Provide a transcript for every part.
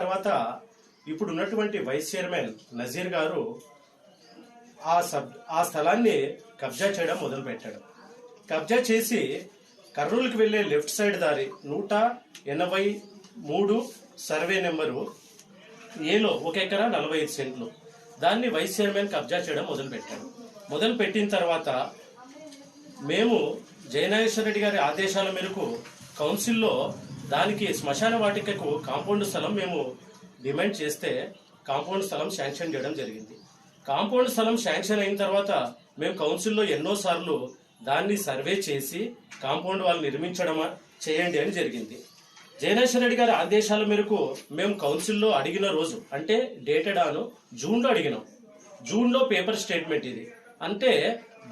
తర్వాత ఇప్పుడు ఉన్నటువంటి వైస్ చైర్మన్ నజీర్ గారు ఆ సబ్ ఆ స్థలాన్ని కబ్జా చేయడం మొదలుపెట్టాడు. కబ్జా చేసి కర్నూలుకి వెళ్ళే లెఫ్ట్ సైడ్ దారి నూట ఎనభై మూడు సర్వే నెంబరు ఏలో ఒక ఎకరా నలభై ఐదు సెంట్లు. దాన్ని వైస్ చైర్మన్ కబ్జా చేయడం మొదలుపెట్టాడు. మొదలు పెట్టిన తర్వాత మేము జయనాగేశ్వర రెడ్డి గారి ఆదేశాల మేరకు కౌన్సిల్లో దానికి శ్మశాన వాటికకు కాంపౌండ్ స్థలం మేము డిమాండ్ చేస్తే కాంపౌండ్ స్థలం శాంక్షన్ చేయడం జరిగింది. కాంపౌండ్ స్థలం శాంక్షన్ అయిన తర్వాత మేము కౌన్సిల్లో ఎన్నోసార్లు దాన్ని సర్వే చేసి కాంపౌండ్ వాళ్ళు నిర్మించడం చేయండి అని జరిగింది. జయనేశ్వర రెడ్డి గారి ఆదేశాల మేరకు మేము కౌన్సిల్లో అడిగిన రోజు అంటే డేటెడ్ ఆను జూన్లో అడిగినాం. జూన్లో పేపర్ స్టేట్మెంట్ ఇది. అంటే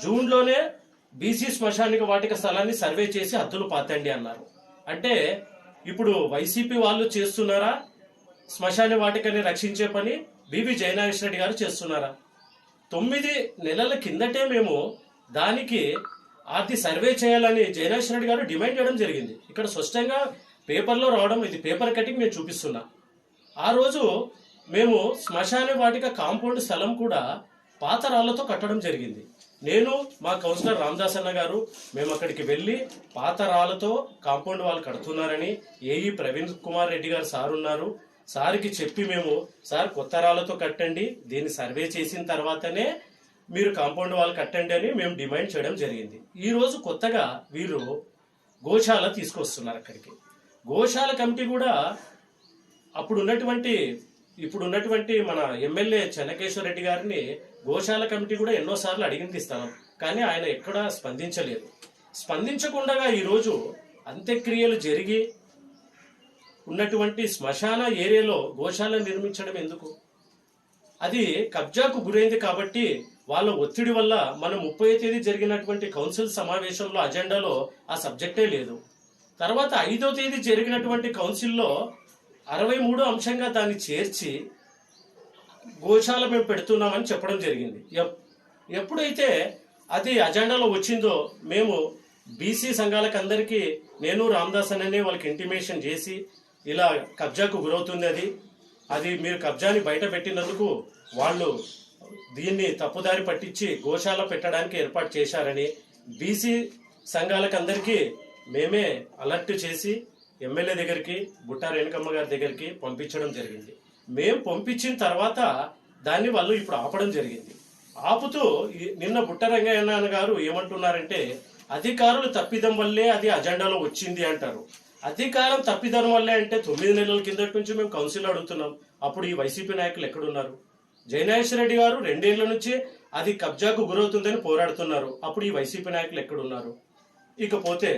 జూన్లోనే బీసీ శ్మశానిక వాటిక స్థలాన్ని సర్వే చేసి హద్దులు పాతండి అన్నారు. అంటే ఇప్పుడు వైసీపీ వాళ్ళు చేస్తున్నారా? శ్మశాన వాటికని రక్షించే పని బీబీ జయనాగేశ్వర రెడ్డి గారు చేస్తున్నారా? తొమ్మిది నెలల కిందటే మేము దానికి అది సర్వే చేయాలని జయనాగేశ్వర రెడ్డి గారు డిమాండ్ చేయడం జరిగింది. ఇక్కడ స్పష్టంగా పేపర్లో రావడం ఇది పేపర్ కటింగ్ నేను చూపిస్తున్నా. ఆ రోజు మేము శ్మశాన వాటిక కాంపౌండ్ స్థలం కూడా పాత రాళ్ళతో కట్టడం జరిగింది. నేను మా కౌన్సిలర్ రామదాస్ అన్న గారు మేము అక్కడికి వెళ్ళి పాత రాళ్ళతో కాంపౌండ్ వాళ్ళు కడుతున్నారని ఏఈ ప్రవీణ్ కుమార్ రెడ్డి గారు సార్ ఉన్నారు. సార్కి చెప్పి మేము సార్ కొత్త రాళ్ళతో కట్టండి దీన్ని సర్వే చేసిన తర్వాతనే మీరు కాంపౌండ్ వాళ్ళు కట్టండి అని మేము డిమాండ్ చేయడం జరిగింది. ఈరోజు కొత్తగా వీరు గోశాల తీసుకొస్తున్నారు అక్కడికి. గోశాల కమిటీ కూడా అప్పుడు ఉన్నటువంటి ఇప్పుడు ఉన్నటువంటి మన ఎమ్మెల్యే చెన్నకేశ్వర రెడ్డి గారిని గోశాల కమిటీ కూడా ఎన్నోసార్లు అడిగింది స్థలం కానీ ఆయన ఎక్కడా స్పందించలేదు. స్పందించకుండా ఈరోజు అంత్యక్రియలు జరిగి ఉన్నటువంటి శ్మశాన ఏరియాలో గోశాల నిర్మించడం ఎందుకు? అది కబ్జాకు గురైంది కాబట్టి వాళ్ళ ఒత్తిడి వల్ల మన ముప్పై తేదీ జరిగినటువంటి కౌన్సిల్ సమావేశంలో అజెండాలో ఆ సబ్జెక్టే లేదు. తర్వాత ఐదో తేదీ జరిగినటువంటి కౌన్సిల్లో అరవై మూడో అంశంగా దాన్ని చేర్చి గోశాల మేము పెడుతున్నామని చెప్పడం జరిగింది. ఎప్- ఎప్పుడైతే అది అజెండాలో వచ్చిందో మేము బీసీ సంఘాలకు అందరికీ నేను రామదాస్ అనే వాళ్ళకి ఇంటిమేషన్ చేసి ఇలా కబ్జాకు గురవుతుంది అది. అది మీరు కబ్జాని బయట పెట్టినందుకు వాళ్ళు దీన్ని తప్పుదారి పట్టించి గోశాల పెట్టడానికి ఏర్పాటు చేశారని బీసీ సంఘాలకు అందరికీ మేమే అలర్ట్ చేసి ఎమ్మెల్యే దగ్గరికి బుట్టా రేణుకమ్మ గారి దగ్గరికి పంపించడం జరిగింది. మేము పంపించిన తర్వాత దాన్ని వాళ్ళు ఇప్పుడు ఆపడం జరిగింది. ఆపుతూ నిన్న బుట్ట రంగయ్య గారు ఏమంటున్నారంటే అధికారులు తప్పిదం వల్లే అది అజెండాలో వచ్చింది అంటారు. అధికారం తప్పిదం వల్లే అంటే తొమ్మిది నెలల కిందటి నుంచి మేము కౌన్సిల్ అడుగుతున్నాం. అప్పుడు ఈ వైసీపీ నాయకులు ఎక్కడున్నారు? జయనాగేశ్వర రెడ్డి గారు రెండేళ్ళ నుంచి అది కబ్జాకు గురవుతుందని పోరాడుతున్నారు. అప్పుడు ఈ వైసీపీ నాయకులు ఎక్కడున్నారు? ఇకపోతే